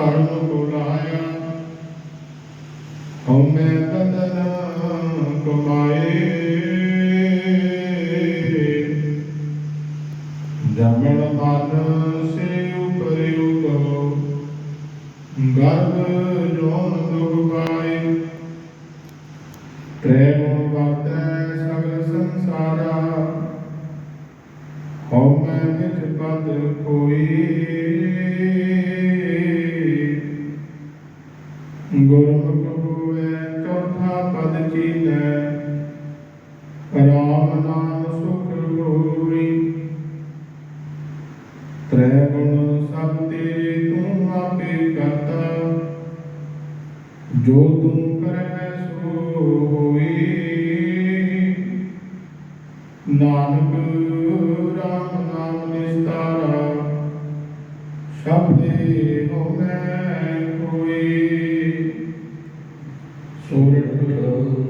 ਭਰਨ ਕੋ ਲਾਇਆ ਹਉਮੈ ਬਦਨ ਕਮਾਏ। ਜਮਣ ਮਨ ਸੇ ਉਪਰਿ ਉਗੋ ਗਰਭ ਜੋਨ ਦੁਖ ਪਾਏ। ਤ੍ਰੈ ਗੁਣ ਵਰਤੈ ਸਗਲ ਸੰਸਾਰਾ। ਹਉਮੈ ਨਿਜ ਪਦ ਗੁਰਮੁਖ ਹੋਵੇ ਚੌਥਾ ਪਦ ਚੀਨੈ ਰਾਮ ਨਾਮ ਸੁਖ ਹੋਈ ਤ੍ਰੈ ਗੁਣ ਸਭ ਤੇਰੇ ਤੂੰ ਆਪੇ ਕਰਤਾ ਜੋ ਤੂੰ ਕਰੈ ਸੋ ਹੋਈ ਨਾਨਕ ਰਾਮ ਨਾਮ ਨਿਸਤਾਰਾ, ਸ਼ਬਦੇ ਹੋਵੇ ಕೆಲವು